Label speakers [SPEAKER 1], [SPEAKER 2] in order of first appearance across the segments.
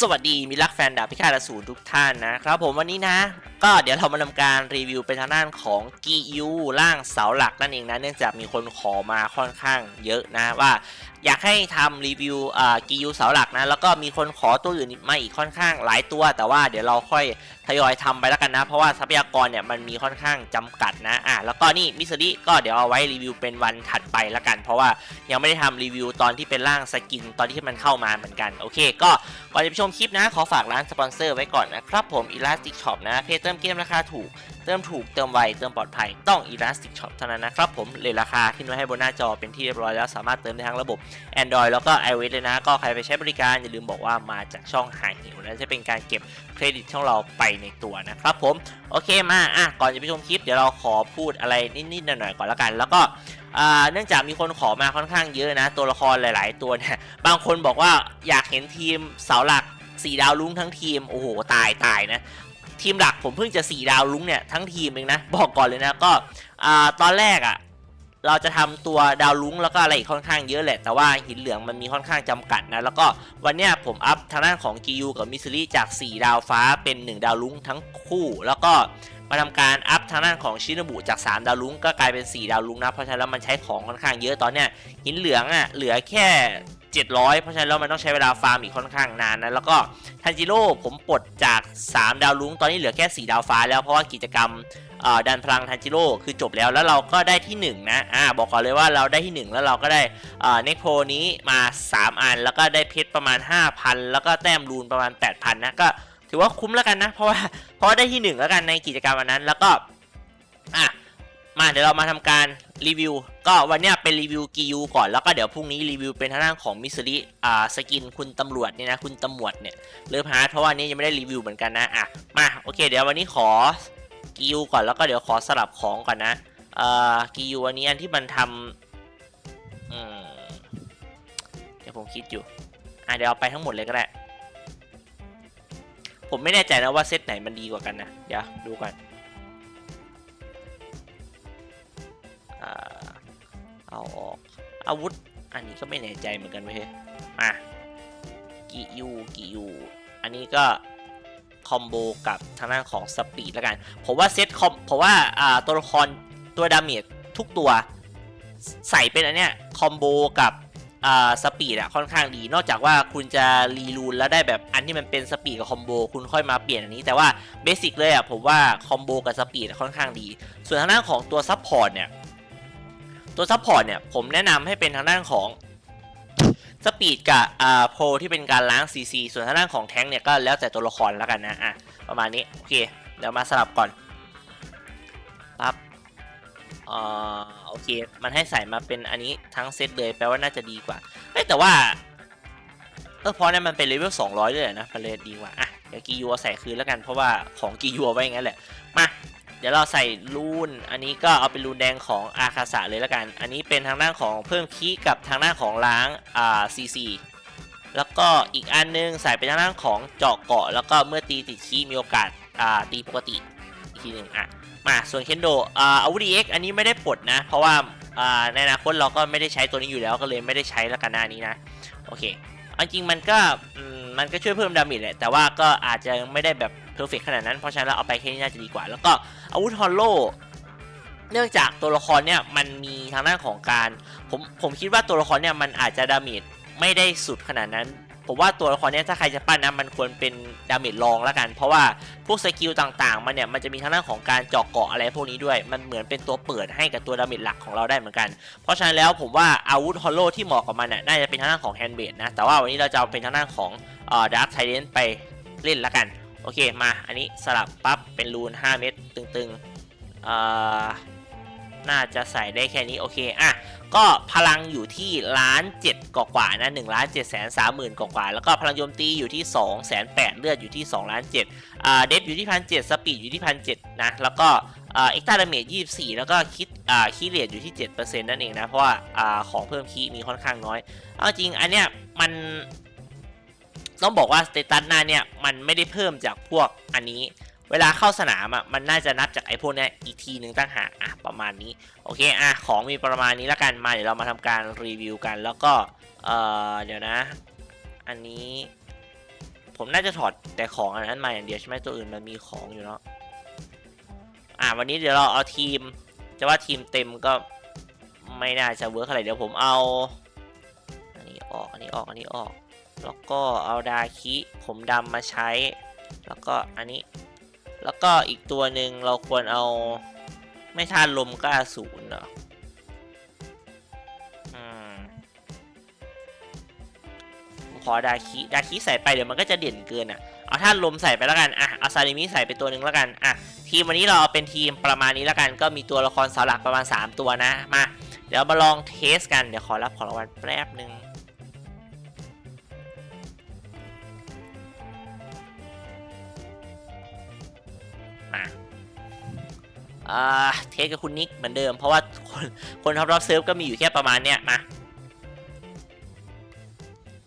[SPEAKER 1] สวัสดีมิลักแฟนดาบพิฆาตอสูรทุกท่านนะครับผมวันนี้นะ ก็เดี๋ยวเรามาทำการรีวิวเป็นทางด้านของกียูร่างเสาหลักนั่นเองนะ เนื่องจากมีคนขอมาค่อนข้างเยอะนะว่า อยากให้ทำรีวิวกียูเสาหลักนะ แล้วก็มีคนขอตัวอื่นมาอีกค่อนข้างหลายตัว แต่ว่าเดี๋ยวเราค่อยทยอยทำไปแล้วกันนะ เพราะว่าทรัพยากรเนี่ยมันมีค่อนข้างจำกัดนะอะแล้วก็นี่มิสซิก็เดี๋ยวเอาไว้รีวิวเป็นวันถัดไปแล้วกัน เพราะว่ายังไม่ได้ทำรีวิวตอนที่เป็นร่างสกินตอนที่มันเข้ามาเหมือนกันโอเค ก็ก่อนจะไปชมคลิปนะ ขอฝากร้านสปอนเซอร์ไว้ก่อนนะครับผม Elastic Shop นะเพจเติมเกมราคาถูก เติมถูกเติมไวเติมปลอดภัยต้อง Elastic Shop เท่านั้นนะครับผมเลยราคาขึ้นไว้ให้บนหน้าจอเป็นที่เรียบร้อยแล้วสามารถเติมได้ทั้งระบบ Android แล้วก็ iOS เลยนะ ก็ใครไปใช้บริการอย่าลืมบอกว่ามาจากช่องหายหิวนะจะเป็นการเก็บเครดิตช่องเราไปในตัวนะครับผมโอเคมาอะก่อนจะไปชมคลิปเดี๋ยวเราขอพูดอะไรนิดๆหน่อยๆก่อนละกัน แล้วก็เนื่องจากมีคนขอมาค่อนข้างเยอะนะ ตัวละครหลาย ๆ ตัวเนี่ยบางคนบอกว่าอยากเห็นทีมเสาหลัก4ดาวลุ้งทั้งทีม โอ้โห ตายตายนะ ทีมหลักผมเพิ่งจะ 4 ดาวลุ้งเนี่ยทั้งทีมเองนะ บอกก่อนเลยนะก็ตอนแรกอะ่ะเราจะทำตัวดาวลุ้งแล้วก็อะไรอีกค่อนข้างเยอะแหละ แต่ว่าหินเหลืองมันมีค่อนข้างจำกัดนะ แล้วก็วันเนี้ยผมอัพทางด้านของกิยูกับมิสซิลี่จาก 4 ดาวฟ้าเป็น 1 ดาวลุ้งทั้งคู่ แล้วก็มาทำการอัพทางด้านของชินบุจาก 3 ดาวลุ้งก็กลายเป็น 4 ดาวลุ้งนะ เพราะฉะนั้นแล้วมันใช้ของค่อนข้างเยอะตอนเนี้ยหินเหลืองอะเหลือแค่ 700 เพราะฉะนั้นแล้วมันต้องใช้เวลาฟาร์มอีกค่อนข้างนานนะ แล้วก็ทันจิโร่ผมปลดจาก 3 ดาวลุ้งตอนนี้เหลือแค่ 4 ดาวฟ้าแล้วเพราะว่ากิจกรรมดันพลังทันจิโร่คือจบแล้วแล้วเราก็ได้ที่ 1 นะอ่าบอกก่อนเลยว่าเราได้ที่ 1 แล้วเราก็ได้เน็กโพนี้มา 3 อัน แล้วก็ได้เพชรประมาณ 5,000 แล้วก็แต้มรูนประมาณ 8,000 นะก็ถือว่าคุ้มแล้วกันนะ เพราะว่าเพราะได้ที่ 1 แล้วกันในกิจกรรมวันนั้นแล้วก็อะมาเดี๋ยวเรามาทำการ รีวิวก็วันนี้เป็นรีวิวกียูก่อนแล้วก็เดี๋ยวพรุ่งนี้รีวิวเป็นทางด้านของมิสซิลิอ่าสกินคุณตำรวจเนี่ยนะคุณตำรวจเนี่ยเลิฟฮาร์ดเพราะว่านี้ยังไม่ได้รีวิวเหมือนกันนะอะมาโอเค เดี๋ยววันนี้ขอกียูก่อนแล้วก็เดี๋ยวขอสลับของก่อนนะเอ่อกียูอันนี้อันที่มันทำอืมเดี๋ยวผมคิดอยู่อะเดี๋ยวเอาไปทั้งหมดเลยก็ได้ผมไม่แน่ใจนะว่าเซตไหนมันดีกว่ากันนะเดี๋ยวดูก่อน เอาออก อาวุธ อันนี้ก็ไม่แน่ใจเหมือนกันเว้ยมากิยูกิยูอันนี้ก็คอมโบกับทางด้านของสปีดแล้วกัน ผมว่าเซตคอมผมว่าอ่าตัวละครตัวดาเมจทุกตัวใส่เป็นอันเนี้ยคอมโบกับอ่าสปีดอะค่อนข้างดี นอกจากว่าคุณจะรีรูนแล้วได้แบบอันที่มันเป็นสปีดกับคอมโบคุณค่อยมาเปลี่ยนอันนี้ แต่ว่าเบสิกเลยอะผมว่าคอมโบกับสปีดค่อนข้างดี ส่วนทางด้านของตัวซับพอร์ตเนี่ย ตัวซัพพอร์ตเนี่ยผมแนะนำให้เป็นทางด้านของสปีดกับอ่าโพที่เป็นการล้าง CC ส่วนทางด้านของแท้งเนี่ยก็แล้วแต่ตัวละครแล้วกันนะอะประมาณนี้โอเคเดี๋ยวมาสลับก่อนปั๊บอ่าโอเค มันให้ใส่มาเป็นอันนี้ทั้งเซตเลยแปลว่าน่าจะดีกว่าเอ้แต่ว่าเออพราะนั้นมันเป็นเลเวล200 ด้วยเหรอนะมันเลยดีกว่าอะเดี๋ยวกียูเอาใส่คืนแล้วกันเพราะว่าของกียูเอาไว้งั้นแหละมา ดี๋ยวเราใส่รูน อันนี้ก็เอาเป็นรูนแดงของอาคาสะเลยล้วกัน อันนี้เป็นทางด้านของเพิ่มคีกับทางด้านของล้างอ่าซีซีแล้วก็อีกอันนึงใส่เป็นทางด้านของเจาะเกาะ แล้วก็เมื่อตีติดคีมีโอกาสอ่าตีปกติอีกทีหนึ่งอะมาส่วนเคนโดอ่าอาวุธเอ็กอันนี้ไม่ได้ปลดนะ เพราะว่าอ่าในอนาคตเราก็ไม่ได้ใช้ตัวนี้อยู่แล้วก็เลยไม่ได้ใช้ล้วกันหน้านี้นะโอเคเอาจริงมันก็มันก็ช่วยเพิ่มดาเมจแหละแต่ว่าก็อาจจะไม่ได้แบบ เพอร์เฟกขนาดนั้น เพราะฉะนั้นเราเอาไปแค่นี้น่าจะดีกว่า แล้วก็อาวุธฮอลโลเนื่องจากตัวละครเนี่ยมันมีทางด้านของการผมผมคิดว่าตัวละครเนี่ยมันอาจจะดาเมจไม่ได้สุดขนาดนั้นผมว่าตัวละครเนี่ยถ้าใครจะปั้นนะมันควรเป็นดาเมจรองแล้วกัน เพราะว่าพวกสกิลต่างๆ มันเนี่ยมันจะมีทางด้านของการเจาะเกาะอะไรพวกนี้ด้วย มันเหมือนเป็นตัวเปิดให้กับตัวดาเมจหลักของเราได้เหมือนกัน เพราะฉะนั้นแล้วผมว่าอาวุธฮอลโลที่เหมาะกับมันน่ะน่าจะเป็นทางด้านของแฮนด์เบดนะแต่ว่าวันนี้เราจะเอาเป็นทางด้านของดาร์คไทเดนไปเล่นละกัน โอเคมาอันนี้สลับปั๊บเป็นรูน 5 เม็ดตึงๆอ่อน่าจะใส่ได้แค่นี้โอเคอะก็พลังอยู่ที่ล้านเจ็ดกว่าๆนะหนึ่งล้านเจ็ดแสนสามหมื่นกว่าๆแล้วก็พลังโจมตีอยู่ที่2องแสนแปดเลือดอยู่ที่2ล้านเจ็ดอ่าเดฟอยู่ที่พันเจ็ดสปีดอยู่ที่พันเจ็ดนะแล้วก็เอ็กซ์ตาดาเมจยี่สิบสี่แล้วก็คิดอ่าคีเรียดอยู่ที่เจ็ดเปอร์เซ็นต์นั่นเองนะเพราะว่าอ่าของเพิ่มคีมีค่อนข้างน้อยเอาจริงอันเนี้ยมัน ต้องบอกว่าสเตตัสหน้าเนี่ยมันไม่ได้เพิ่มจากพวกอันนี้ เวลาเข้าสนามอะมันน่าจะนับจากไอ้พวกเนี้ยอีกทีหนึ่งตั้งหากอะประมาณนี้โอเคอะของมีประมาณนี้แล้วกันมาเดี๋ยวเรามาทำการรีวิวกันแล้วก็เออเดี๋ยวนะ อันนี้ ผมน่าจะถอดแต่ของอันนั้นมาอย่างเดียวใช่ไหมตัวอื่นมันมีของอยู่เนาะอ่าวันนี้เดี๋ยวเราเอาทีมจะว่าทีมเต็มก็ไม่น่าจะเวิร์กอะไรเดี๋ยวผมเอา อันนี้ออกอันนี้ออกอันนี้ออก แล้วก็เอาดาคิผมดำมาใช้ แล้วก็อันนี้ แล้วก็อีกตัวหนึ่งเราควรเอาไม่ทานลมก็อสูรเหรออืมผมขอดาคิดาคิใส่ไปเดี๋ยวมันก็จะเด่นเกินอะ เอาท่านลมใส่ไปแล้วกัน อะ เอาซาลิมิใส่ไปตัวหนึ่งแล้วกัน อะ ทีมวันนี้เราเอาเป็นทีมประมาณนี้แล้วกัน ก็มีตัวละครเสาหลักประมาณ 3 ตัวนะ มา เดี๋ยวมาลองเทสกัน เดี๋ยวขอรับของรางวัลแป๊บหนึ่ง เทสกับคุณนิกเหมือนเดิม เพราะว่าคนคนท็อปรอบเซิร์ฟก็มีอยู่แค่ประมาณเนี้ยมา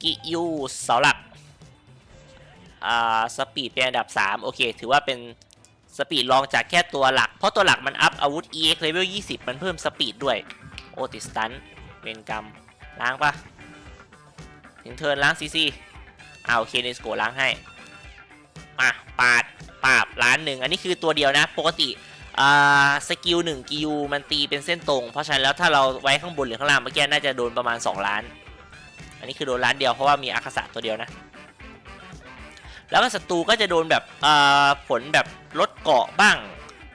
[SPEAKER 1] กิยูเสาหลักอ่าสปีดเป็นอันดับ 3 โอเค ถือว่าเป็นสปีดรองจากแค่ตัวหลัก เพราะตัวหลักมันอัพอาวุธ EX level 20 มันเพิ่มสปีดด้วย โอติสตันเป็นกรรมล้างปะถึงเทิร์นล้างซีซีเอาโอเคเนสโกล้างให้มาปาดปาบล้านหนึ่งอันนี้คือตัวเดียวนะ ปกติ อ่าสกิลหนึ่งกิวมันตีเป็นเส้นตรง เพราะฉะนั้นแล้วถ้าเราไว้ข้างบนหรือข้างล่างเมื่อกี้น่าจะโดนประมาณ 2 ล้าน อันนี้คือโดนล้านเดียวเพราะว่ามีอาคาสะตัวเดียวนะ แล้วก็ศัตรูก็จะโดนแบบอ่าผลแบบลดเกาะบ้าง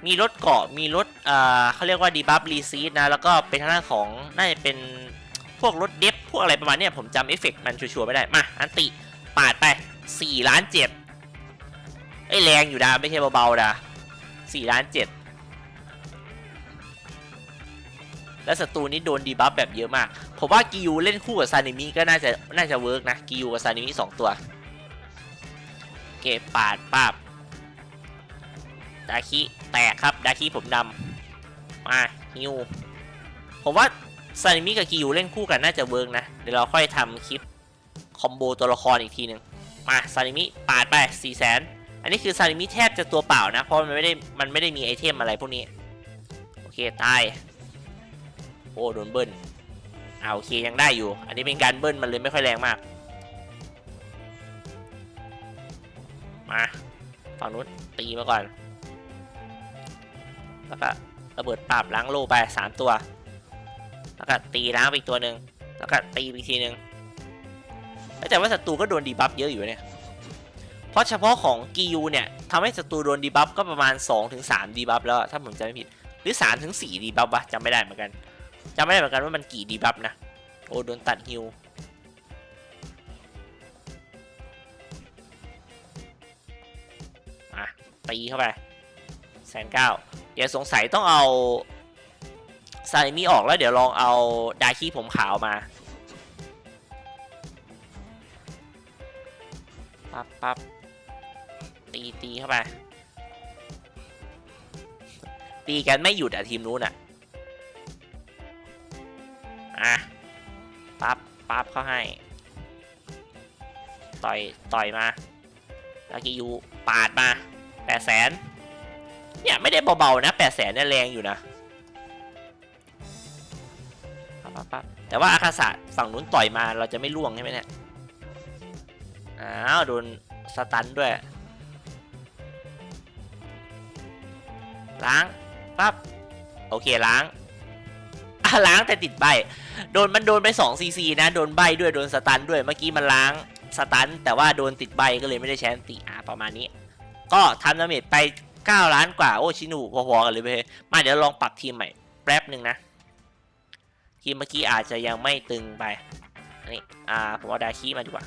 [SPEAKER 1] มีลดเกาะมีลดอ่าเขาเรียกว่าดีบัฟรีซีดนะ แล้วก็เป็นทางด้านของน่าจะเป็นพวกลดเดฟพวกอะไรประมาณนี้ผมจำเอฟเฟกต์มันชัวร์ไม่ได้ มาอันติปาดไป4ล้านเจ็ดไอแรงอยู่นะไม่ใช่เบาๆนะ4ล้านเจ็ด แล้วศัตรูนี้โดนดีบัฟแบบเยอะมาก ผมว่ากิยูเล่นคู่กับซานิมิก็น่าจะน่าจะเวิร์กนะกิยูกับซานิมิสองตัวเก็บปาดปาบดาคิแตกครับดาคิผมดำมาฮิวผมว่าซานิมิกับกิยูเล่นคู่กันน่าจะเวิร์กนะเดี๋ยวเราค่อยทำคลิปคอมโบตัวละครอีกทีหนึ่งมาซานิมิปาดไป4ี่แสนอันนี้คือซานิมิแทบจะตัวเปล่านะ เพราะมันไม่ได้มันไม่ได้มีไอเทมอะไรพวกนี้ โอเค ตาย โอ้โดนเบิ้ลอ่าโอเคยังได้อยู่ อันนี้เป็นการเบิ้ลมันเลยไม่ค่อยแรงมาก มาฝั่งนู้นตีมาก่อน แล้วก็ระเบิดปราบล้างโลไปสามตัว แล้วก็ตีล้างไปอีกตัวหนึ่งแล้วก็ตีอีกทีหนึ่งแต่ว่าศัตรูก็โดนดีบัฟเยอะอยู่เนี่ย เพราะเฉพาะของกิยูเนี่ยทำให้ศัตรูโดนดีบัฟก็ประมาณ 2-3ดีบัฟแล้วถ้าผมจำไม่ผิด หรือ 3-4ดีบัฟวะจำไม่ได้เหมือนกัน จำไม่ได้เหมือนกันว่ามันกี่ดีบัฟนะ โอ้โดนตัดฮิวมาตีเข้าไปแสนเก้าเดี๋ยวสงสัยต้องเอาซาลิมิออกแล้วเดี๋ยวลองเอาดาคีผมขาวมาปั๊บปั๊บตีตีเข้าไป ตีกันไม่หยุดอะทีมนู้นอะ อะปั๊บปั๊บเข้าให้ ต่อย ต่อยมาลากิยูปาดมาแปดแสนเนี่ย ไม่ได้เบาๆนะแปดแสนเนี่ยแรงอยู่นะปั๊บปั๊บปั๊บแต่ว่าอาคาสะฝั่งนู้นต่อยมาเราจะไม่ล่วงใช่ไหมเนี่ย อ้าวโดนสตันด้วย ล้างปั๊บโอเคล้าง ล้างแต่ติดใบ โดนมันโดนไป2ซีซีนะ โดนใบด้วย โดนสตันด้วย เมื่อกี้มันล้างสตัน แต่ว่าโดนติดใบก็เลยไม่ได้ใช้อันติอะประมาณนี้ ก็ทำดาเมจไป 9 ล้านกว่า โอ้ ชินูพอๆกันเลยเว้ยมาเดี๋ยวลองปรับทีมใหม่ แป๊บหนึ่งนะ ทีมเมื่อกี้อาจจะยังไม่ตึงไปนนี้อ่า ผมเอาดาคีมาดีกว่า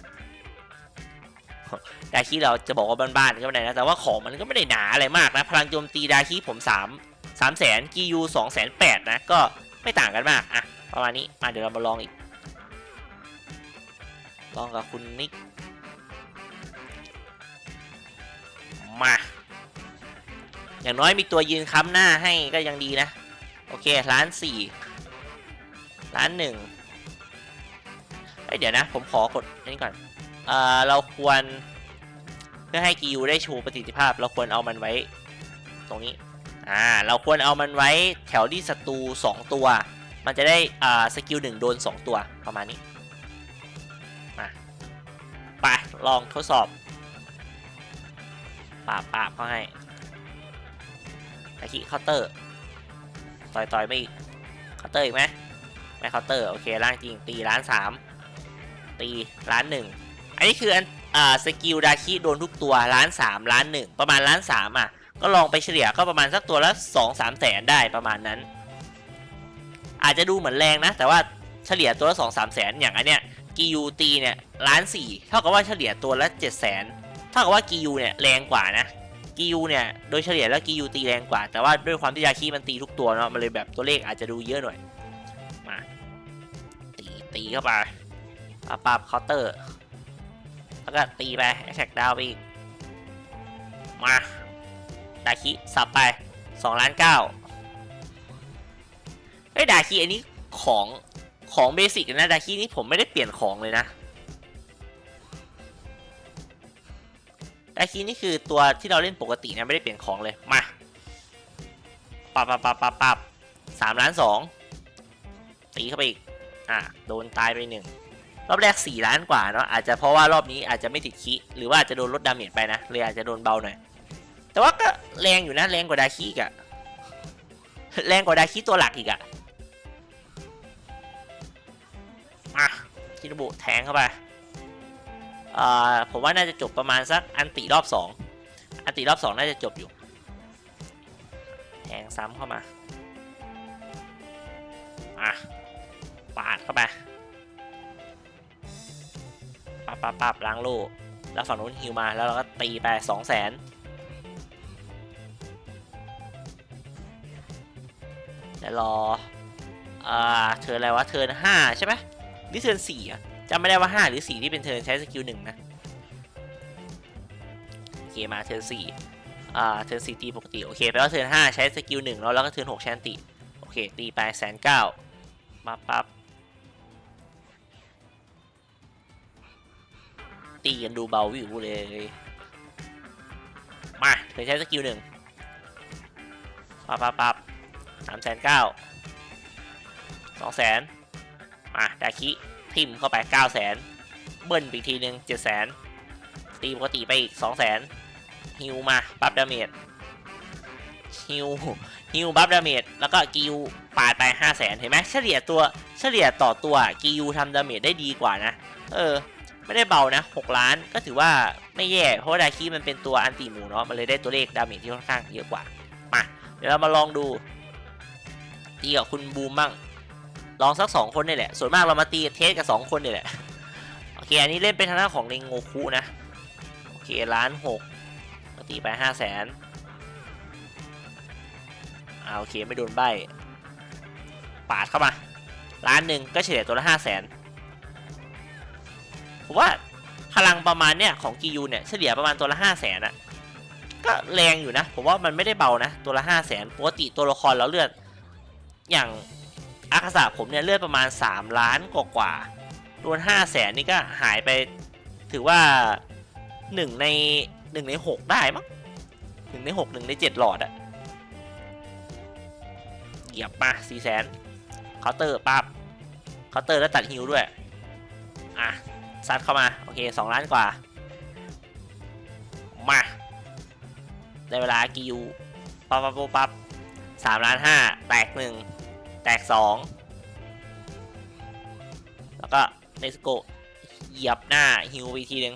[SPEAKER 1] ดาคีเราจะบอกว่าบ้านๆก็ไม่ได้นะ แต่ว่าของมันก็ไม่ได้หนาอะไรมากนะ พลังโจมตีดาคีผม 3 3แสนกียู2แสน8นะ ก็ ไม่ต่างกันมากอะประมาณนี้มาเดี๋ยวเรามาลองอีก ลองกับคุณนิก มา อย่างน้อยมีตัวยืนค้ำหน้าให้ก็ยังดีนะ โอเคล้านสี่ล้านหนึ่งเอ้ยเดี๋ยวนะ ผมขอกดนี้ก่อนเออเราควร เพื่อให้กิวได้ชว์ประสิทธิภาพ เราควรเอามันไว้ ตรงนี้ อ่าเราควรเอามันไว้แถวที่ศัตรู2 ตัว มันจะได้อ่าสกิลหนึ่งโดน 2 ตัวประมาณนี้มาไปลองทดสอบปาบปาบเขาให้ตะกี้เคาน์เตอร์ต่อยต่อยไปอีกเคาน์เตอร์อีกไหมไม่เคาน์เตอร์โอเคล้างจริงตีล้านสามตีล้านหนึ่งอันนี้คืออันอ่าสกิลดาคิโดนทุกตัวล้านสามล้านหนึ่งประมาณล้านสามอะ ก็ลองไปเฉลี่ยก็ประมาณสักตัวละสองสามแสนได้ประมาณนั้น อาจจะดูเหมือนแรงนะ แต่ว่าเฉลี่ยตัวละสองสามแสนอย่างอันเนี้ยกิยูตีเนี่ยล้านสี่เท่ากับว่าเฉลี่ยตัวละเจ็ดแสนเท่ากับว่ากิยูเนี่ยแรงกว่านะกิยูเนี่ยโดยเฉลี่ยแล้วกิยูตีแรงกว่า แต่ว่าด้วยความที่ยาคีมันตีทุกตัวเนาะมันเลยแบบตัวเลขอาจจะดูเยอะหน่อยมาตีตีเข้าไปปาปาบเคาน์เตอร์ แล้วก็ตีไปแอคแท็กดาวไปอีกมา ดาคิสับไป2ล้านเก้าเฮ้ยดาคิอันนี้ของของเบสิกนะดาคินี่ผมไม่ได้เปลี่ยนของเลยนะดาคินี่คือตัวที่เราเล่นปกตินะไม่ได้เปลี่ยนของเลยมาปับปับปับปับปับสามล้านสองตีเข้าไปอีกอะโดนตายไปหนึ่งรอบแรก 4 ล้านกว่าเนาะอาจจะเพราะว่ารอบนี้อาจจะไม่ติดคีหรือว่าอาจจะโดนลดดาเมจไปนะเลยอาจจะโดนเบาหน่อย แต่ว่าก็แรงอยู่นะ แรงกว่าดาคิอีกอะแรงกว่าดาคิตัวหลักอีกอะมาคินบุแทงเข้าไปอ่าผมว่าน่าจะจบประมาณสักอันติรอบ2อันติรอบ2น่าจะจบอยู่ แทงซ้ำเข้ามาอะปาดเข้าไปปับปับปับล้างโล่แล้วฝั่งนู้นฮิวมาแล้วเราก็ตีไปสองแสน เดี๋ยวรออ่าเทิร์นอะไรวะเทิร์นห้าใช่ไหมหรือเทิร์นสี่อะจำไม่ได้ว่าห้าหรือสี่ที่เป็นเทิร์นใช้สกิลหนึ่งนะโอเคมาเทิร์นสี่อ่าเทิร์นสี่ตีปกติโอเคแปลว่าเทิร์นห้าใช้สกิลหนึ่งแล้วแล้วก็เทิร์นหกใช้อันติโอเคตีไปแสนเก้ามาปั๊บตีกันดูเบาวิวเลยมาเถึงใช้สกิลหนึ่งปั๊บปับปับ สามแสนเก้าสองแสนมาดาคิทิมเข้าไปเก้าแสนเบิ้ลอีกทีหนึ่งเจ็ดแสนตีปกติไปอีกสองแสนฮิวมาบัฟดาเมจฮิวฮิวบัฟดาเมจแล้วก็กิวปาดไปห้าแสนเห็นไหมเฉลี่ยตัวเฉลี่ยต่อตัวกิวทำดาเมจได้ดีกว่านะ เออ ไม่ได้เบานะ6ล้านก็ถือว่าไม่แย่ เพราะว่าดาคิมันเป็นตัวอันติหมูเนาะมันเลยได้ตัวเลขดาเมจที่ค่อนข้างเยอะกว่ามาเดี๋ยวเรามาลองดู ตีกับคุณบูมบ้างลองสัก 2 คนนี่แหละ ส่วนมากเรามาตีเทสกับ 2 คนนี่แหละ โอเค อันนี้เล่นเป็นทางด้านของเรงโงคุนะ โอเคล้านหกตีไปห้าแสนอ่าโอเคไม่โดนใบ ปาดเข้ามา ล้านหนึ่งก็เฉลี่ยตัวละห้าแสนผมว่าพลังประมาณเนี่ยของกิยูเนี่ยเฉลี่ยประมาณตัวละห้าแสนอะก็แรงอยู่นะ ผมว่ามันไม่ได้เบานะ ตัวละห้าแสนปกติตัวละครเราเลือด อย่างอาคาสะผมเนี่ยเลือดประมาณ 3 ล้านกว่ากว่าๆโดนห้าแสนนี่ก็หายไปถือว่าหนึ่งในหนึ่งในหกได้มั้งหนึ่งในหกหนึ่งในเจ็ดหลอดอะเหยียบมาสี่แสนเคาน์เตอร์ปั๊บเคาน์เตอร์แล้วตัดฮิวด้วย อะ ซัดเข้ามา โอเคสองล้านกว่า มาได้เวลากิวปั๊บปั๊บปั๊บปั๊บสามล้านห้าแตกหนึ่ง แตกสองแล้วก็เนสโกเหยียบหน้าฮิวไปอีกทีหนึ่ง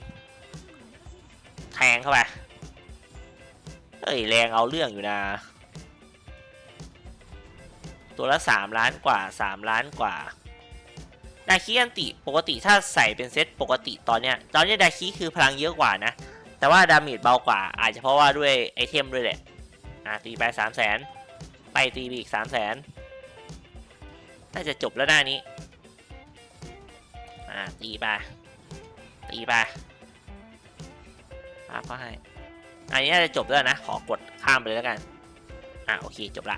[SPEAKER 1] แทงเข้าไปเฮ้ยแรงเอาเรื่องอยู่นะ ตัวละสามล้านกว่าสามล้านกว่าดาคิอันติปกติถ้าใส่เป็นเซตปกติตอนเนี้ยตอนเนี้ยดาคิคือพลังเยอะกว่านะ แต่ว่าดาเมจเบากว่า อาจจะเพราะว่าด้วยไอเทมด้วยแหละอะตีไปสามแสนไปตีอีกสามแสน น่าจะจบแล้วหน้านี้อะตีไปตีไปปั๊บก็ให้ อันนี้น่าจะจบแล้วนะ ขอกดข้ามไปเลยแล้วกัน อะโอเคจบละ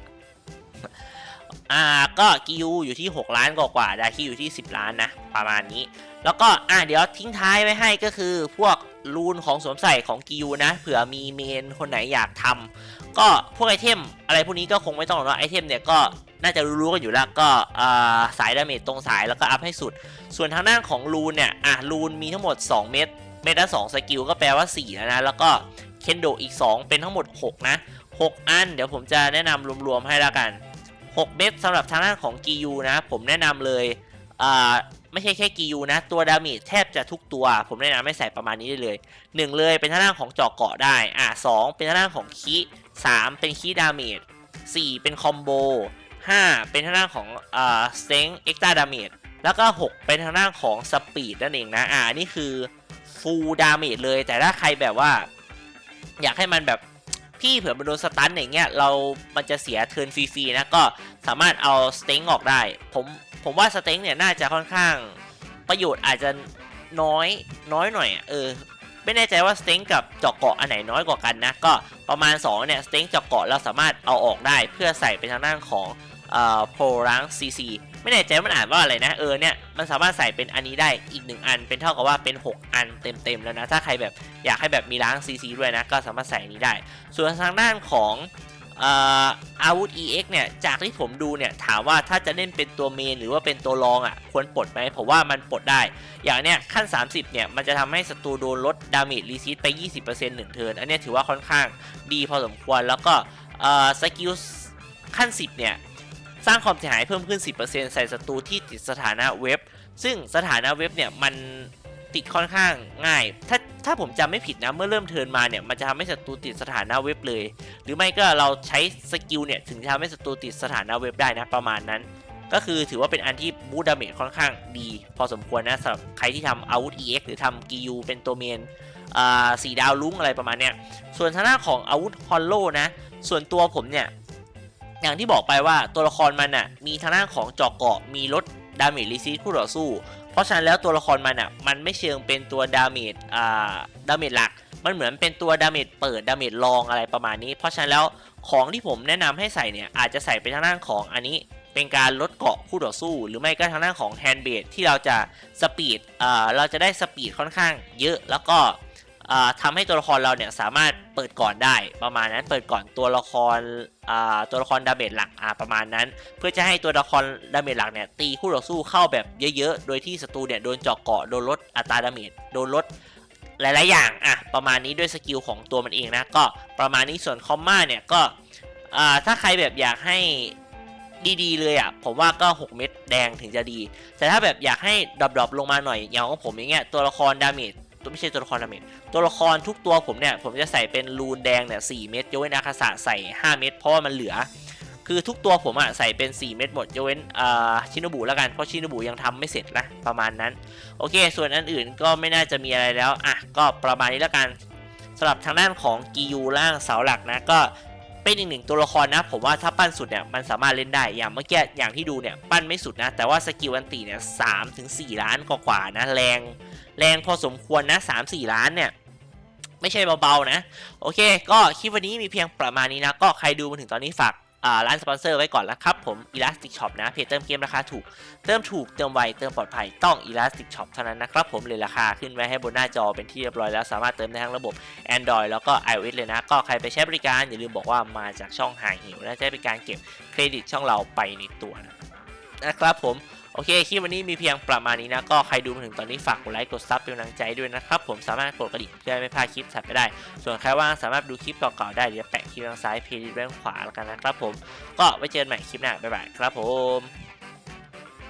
[SPEAKER 1] อ่าก็กิวอยู่ที่ 6 ล้านกว่าๆดาคิอยู่ที่ 10 ล้านนะ ประมาณนี้ แล้วก็อ่าเดี๋ยวทิ้งท้ายไว้ให้ก็คือพวก รูนของสวมใส่ของกิวนะเผื่อมีเมนคนไหนอยากทำก็พวกไอเทมอะไรพวกนี้ก็คงไม่ต้องหรอกไอเทมเนี่ยก็น่าจะรู้ๆกันอยู่แล้วก็สายดาเมจตรงสายแล้วก็อัพให้สุด ส่วนทางด้านของรูนเนี่ยอะรูนมีทั้งหมด 2 เม็ดเม็ดละ2สกิลก็แปลว่า4แล้วนะ แล้วก็เคนโดอีก 2 เป็นทั้งหมด 6 นะ 6 อัน เดี๋ยวผมจะแนะนำรวมๆให้แล้วกัน 6 เม็ดสำหรับทางด้านของกียูนะ ผมแนะนำเลยอ่า ไม่ใช่แค่กียูนะ ตัวดาเมจแทบจะทุกตัว ผมแนะนำให้ใส่ประมาณนี้ได้เลย 1 เลยเป็นท่างด้านของเจาะเกาะได้ อะ2เป็นท่างด้านของคี3เป็นคีดาเมจ4เป็นคอมโบ5เป็นท่างด้านของอ่าสเต็งเอ็กซ์ตาดาเมจแล้วก็ 6 เป็นทางด้านของสปีดนั่นเองนะ อ่านี่คือฟูลดาเมจเลย แต่ถ้าใครแบบว่า อยากให้มันแบบพี่เผื่อมันโดนสตันอย่างเงี้ยเรา มันจะเสียเทิร์นฟรีๆนะ ก็สามารถเอาสเต็งออกได้ ผม ผมว่าสเต็งเนี่ยน่าจะค่อนข้างประโยชน์อาจจะน้อยน้อยหน่อยเออไม่แน่ใจว่าสเต็งกับเจาะเกาะอันไหนน้อยกว่ากันนะก็ประมาณ2เนี่ยสเต็งเจาะเกาะเราสามารถเอาออกได้เพื่อใส่เป็นทางด้านของเอ่อโพลังซีซีไม่แน่ใจว่ามันอ่านว่าอะไรนะเออเนี่ยมันสามารถใส่เป็นอันนี้ได้อีก 1 อัน เป็นเท่ากับว่าเป็น 6 อันเต็มๆแล้วนะถ้าใครแบบอยากให้แบบมีล้างซีซีด้วยนะก็สามารถใส่นี้ได้ ส่วนทางด้านของ อาวุธ EX เนี่ย จากที่ผมดูเนี่ย ถามว่าถ้าจะเล่นเป็นตัวเมนหรือว่าเป็นตัวรองอะ ควรปลดไหมผมว่ามันปลดได้ อย่างเนี้ยขั้น 30 เนี่ย มันจะทำให้ศัตรูโดนลดดาเมจรีซีดไป 20%หนึ่งเทิร์น อันนี้ถือว่าค่อนข้างดีพอสมควร แล้วก็สกิลขั้น 10 เนี่ย สร้างความเสียหายเพิ่มขึ้น 10%ใส่ศัตรูที่ติดสถานะเว็บ ซึ่งสถานะเว็บเนี่ยมัน ติดค่อนข้างง่าย ถ้าถ้าผมจำไม่ผิดนะเมื่อเริ่มเทิร์นมาเนี่ยมันจะทำให้ศัตรูติดสถานะเว็บเลย หรือไม่ก็เราใช้สกิลเนี่ยถึงจะทำให้ศัตรูติดสถานะเว็บได้นะประมาณนั้น ก็คือถือว่าเป็นอันที่บูดาเมจค่อนข้างดี พอสมควรนะสำหรับใครที่ทำอาวุธ EX หรือทำกิยูเป็นตัวเมนสีดาวลุ้งอะไรประมาณเนี้ยส่วนทางด้านของอาวุธฮอลโลนะ ส่วนตัวผมเนี่ยอย่างที่บอกไปว่าตัวละครมันอะมีทางด้านของเจาะเกาะมีลดดาเมจรีซีคู่ต่อสู้ เพราะฉะนั้นแล้วตัวละครมันอะมันไม่เชิงเป็นตัวดาเมจอ่าดาเมจหลัก มันเหมือนเป็นตัวดาเมจเปิดดาเมจรองอะไรประมาณนี้ เพราะฉะนั้นแล้วของที่ผมแนะนำให้ใส่เนี่ยอาจจะใส่เป็นทางด้านของอันนี้เป็นการลดเกาะคู่ต่อสู้ หรือไม่ก็ทางด้านของแฮนด์เบดที่เราจะสปีดอ่าเราจะได้สปีดค่อนข้างเยอะแล้วก็ อ่าทำให้ตัวละครเราเนี่ยสามารถเปิดก่อนได้ประมาณนั้นเปิดก่อนตัวละครตัวละครดาเมจหลักประมาณนั้น เพื่อจะให้ตัวละครดาเมจหลักเนี่ยตีคู่ต่อสู้เข้าแบบเยอะๆ โดยที่ศัตรูเนี่ยโดนเจาะเกาะโดนลดอัตราดาเมจโดนลดหลายๆอย่างอะประมาณนี้ด้วยสกิลของตัวมันเองนะก็ประมาณนี้ส่วนคอมมาเนี่ยก็ถ้าใครแบบอยากให้ดีๆเลยอะผมว่าก็ 6 เม็ดแดงถึงจะดี แต่ถ้าแบบอยากให้ดรอปๆลงมาหน่อยอย่างของผมอย่างเงี้ยตัวละครดาเมจ ตัวไม่ใช่ตัวละครดาเมจตัวละครทุกตัวผมเนี่ย ผมจะใส่เป็นรูนแดงเนี่ยสเม็ดยกเว้นอาคาสะใส่ 5 เม็ดเพราะว่ามันเหลือ คือทุกตัวผมอะใส่เป็น 4 เม็ดหมดยกเว้นชินบุแล้วกันเพราะชินบุยังทำไม่เสร็จนะประมาณนั้น โอเค ส่วนอันอื่นก็ไม่น่าจะมีอะไรแล้วอะก็ประมาณนี้แล้วกันสำหรับทางด้านของกิยูร่างเสาหลักนะก็ เป็นอีกหนึ่งตัวละครนะ ผมว่าถ้าปั้นสุดเนี่ยมันสามารถเล่นได้อย่างเมื่อกี้อย่างที่ดูเนี่ยปั้นไม่สุดนะ แต่ว่าสกิลอันตีเนี่ยสามถึงสี่ล้านกว่าๆนะแรง แรงพอสมควรนะสามสี่ล้านเนี่ยไม่ใช่เบาๆนะ โอเค ก็คลิปวันนี้มีเพียงประมาณนี้นะ ก็ใครดูมาถึงตอนนี้ฝาก ร้านสปอนเซอร์ไว้ก่อนแล้วครับผม Elastic Shop นะเพจเติมเกมราคาถูก เติมถูกเติมไวเติมปลอดภัยต้อง Elastic Shop เท่านั้นนะครับผมเลยราคาขึ้นไว้ให้บนหน้าจอเป็นที่เรียบร้อยแล้วสามารถเติมได้ทั้งระบบ Android แล้วก็ iOS เลยนะ ก็ใครไปใช้บริการอย่าลืมบอกว่ามาจากช่องหายหิวและจะได้เป็นการเก็บเครดิตช่องเราไปในตัวนะนะครับผม โอเคคลิปวันนี้มีเพียงประมาณนี้นะ ก็ใครดูมาถึงตอนนี้ฝากกดไลค์กดซับเป็นกำลังใจด้วยนะครับ ผมสามารถกดกระดิ่งเพื่อไม่พลาดคลิปถัดไปได้ ส่วนใครว่างสามารถดูคลิปเก่าๆได้เดี๋ยวแปะคลิปทางซ้ายเพลย์ดิ้งด้านขวาแล้วกันนะครับผมก็ไว้เจอกันใหม่คลิปหน้าบ๊ายบายครับผม